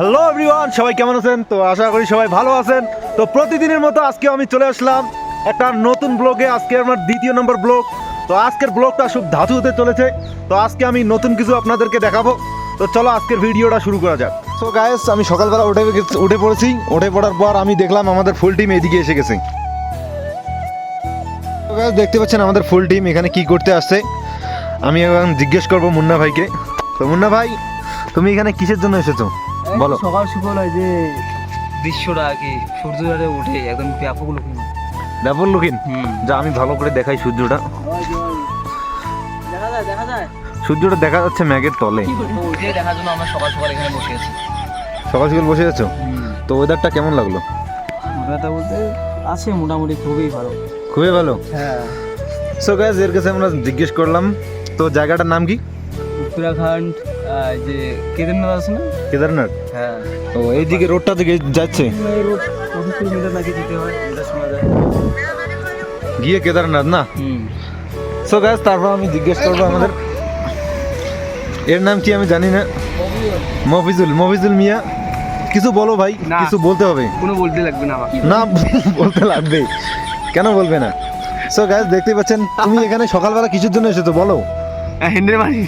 Hello everyone সবাই কেমন আছেন? তো আশা করি সবাই ভালো আছেন। তো প্রতিদিনের মতো আজকে আমি চলে আসলাম একটা নতুন ব্লগে। আজকে আমার দ্বিতীয় নম্বর ব্লগ। তো আজকের ব্লগটা খুব ধাতু হতে চলেছে। তো আজকে আমি নতুন কিছু আপনাদেরকে দেখাবো। তো চলো আজকের ভিডিওটা শুরু করা যাক। তো গায়েস আমি সকালবেলা উঠে উঠে পড়েছি। উঠে পড়ার পর আমি দেখলাম আমাদের ফুল টিম এদিকে এসে গেছে। তো guys, দেখতে পাচ্ছেন আমাদের ফুল টিম এখানে কি করতে আসছে? আমি এখন জিজ্ঞেস করব মুন্না ভাইকে। তো মুন্না ভাই তুমি এখানে কিসের জন্য এসেছ? বলো। সকাল সকাল হয় যে দৃশ্যটা কি সূর্যটা উঠে একদম ব্যাপক লুকিং ব্যাপক লুকিন যা আমি ভালো করে দেখাই সূর্যটা। দেখা যায় দেখা যায়। সূর্যটা দেখা যাচ্ছে ম্যাগের তলে। দেখার জন্য আমরা সকাল সকাল এখানে বসে আছি। সকাল সকাল বসে আছো? তো ওয়েদারটা কেমন লাগল? বলতে আছে মোটামুটি খুবই ভালো। খুবই ভালো? হ্যাঁ। সো গাইজ এর কাছে আমরা জিজ্ঞেস করলাম। তো জায়গাটার নাম কি? উত্তরাখণ্ড যে কেদারনাথ আছে না? কেদারনাথ? হ্যাঁ। ও এইদিকে রোডটা থেকে যাচ্ছে? যেতে হয় শোনা যায়। গিয়ে কেদারনাথ না? সো গাইজ তারপর আমি জিজ্ঞেস করব আমাদের। এর নাম কি আমি জানি না? মফিজুল। মফিজুল মিয়া কিছু বলো ভাই কিছু বলতে হবে। কোনো বলতে লাগবে না না বলতে লাগবে কেন বলবে না? সো গাইজ দেখতে পাচ্ছেন তুমি এখানে সকালবেলা কিছুর জন্য এসেছ বলো। হেন্দ্রে বাড়ি।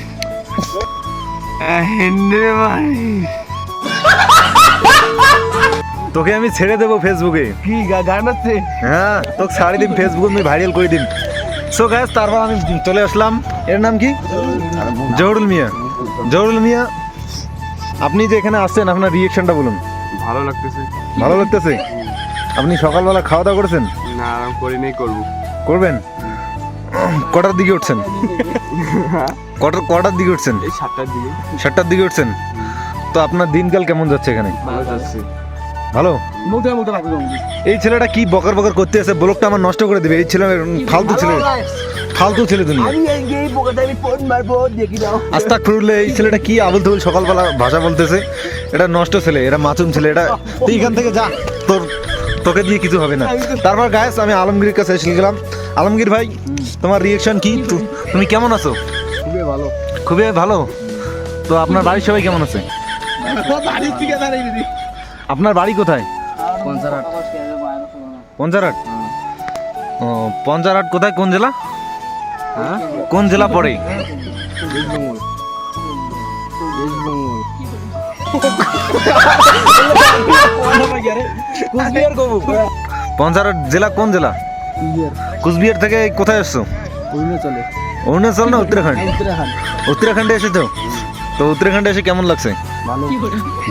তোকে আমি ছেড়ে দেবো ফেসবুকে। কি গা- গান আছে? হ্যাঁ তোকে ছাড়ি দিন ফেসবুকে আমি ভাইরাল করে দিন সো গাইজ তারপর আমি চলে আসলাম। এর নাম কি? জহুরুল মিয়া। জহুরুল মিয়া আপনি যে এখানে আসছেন আপনার রিয়েকশনটা বলুন। ভালো লাগতেছে। ভালো লাগতেছে? আপনি সকালবেলা খাওয়া দাওয়া করেছেন? না আরাম করে নেই করব। করবেন? কটার দিকে উঠছেন? কটার কটার দিকে উঠছেন? এই সাতটার দিকে। সাতটার দিকে উঠছেন? তো আপনার দিনকাল কেমন যাচ্ছে এখানে? ভালো যাচ্ছে। ভালো? এই ছেলেটা কি বকর বকর করতে আছে? ব্লকটা আমার নষ্ট করে দেবে। এই ছেলে ফালতু ছেলে। ফালতু ছেলে তুমি আস্তাক ফুরলে এই ছেলেটা কি আবল তবুল সকালবেলা ভাষা বলতেছে? এটা নষ্ট ছেলে এটা মাসুম ছেলে এটা তুই এখান থেকে যা তোর তোকে দিয়ে কিছু হবে না। তারপর গায়েস আমি আলমগীরের কাছে এসে গেলাম। আলমগীর ভাই তোমার রিয়েকশন কি? তুমি কেমন আছো? খুবই ভালো। খুবই ভালো। তো আপনার বাড়ির সবাই কেমন আছে? আপনার বাড়ি কোথায়? ও পঞ্চারাট কোথায়? কোন জেলা? হ্যাঁ? কোন জেলা পড়ে? পঞ্চারাট জেলা কোন জেলা? কুচবিহার। থেকে কোথায় এসছো অরুণাচলে অরুণাচল না উত্তরাখণ্ড? উত্তরাখণ্ড। উত্তরাখণ্ডে এসে তো তো উত্তরাখণ্ডে এসে কেমন লাগছে?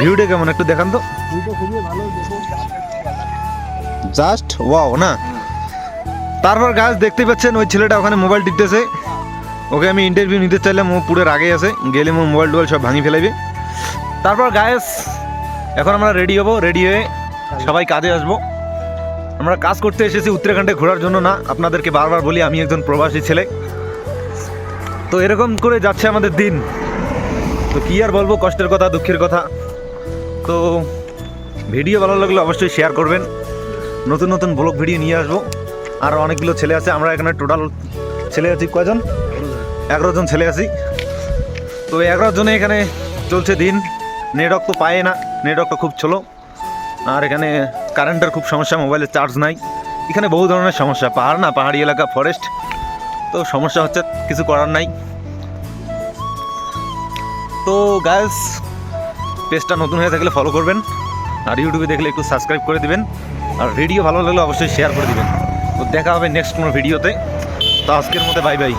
ভিউটা কেমন? একটু দেখান তো। জাস্ট ওয়াও না? তারপর গাছ দেখতে পাচ্ছেন ওই ছেলেটা ওখানে মোবাইল টিপতেছে। ওকে আমি ইন্টারভিউ নিতে চাইলাম ও পুরো রাগে আছে। গেলে মোর মোবাইল টোবাইল সব ভাঙি ফেলাইবে। তারপর গায়েস এখন আমরা রেডি হব রেডি হয়ে সবাই কাজে আসব। আমরা কাজ করতে এসেছি উত্তরাখণ্ডে ঘোরার জন্য না? আপনাদেরকে বারবার বলি আমি একজন প্রবাসী ছেলে। তো এরকম করে যাচ্ছে আমাদের দিন। তো কি আর বলব, কষ্টের কথা, দুঃখের কথা। তো ভিডিও ভালো লাগলে অবশ্যই শেয়ার করবেন। নতুন নতুন ব্লগ ভিডিও নিয়ে আসব। আর অনেকগুলো ছেলে আছে, আমরা এখানে টোটাল ছেলে আছি কয়জন? এগারো জন ছেলে আছি। তো এগারো জনে এখানে চলছে দিন। নেটওয়ার্ক তো পায় না নেটওয়ার্কটা খুব ছোলো আর এখানে কারেন্টের খুব সমস্যা মোবাইলের চার্জ নাই। এখানে বহু ধরনের সমস্যা, পাহাড় না, পাহাড়ি এলাকা ফরেস্ট তো সমস্যা হচ্ছে, কিছু করার নাই। তো গাইস পেজটা নতুন হয়ে থাকলে ফলো করবেন, আর ইউটিউবে দেখলে একটু সাবস্ক্রাইব করে দিবেন, আর ভিডিও ভালো লাগলে অবশ্যই শেয়ার করে দিবেন। তো দেখা হবে নেক্সট কোনো ভিডিওতে তো। আজকের মতো বাই বাই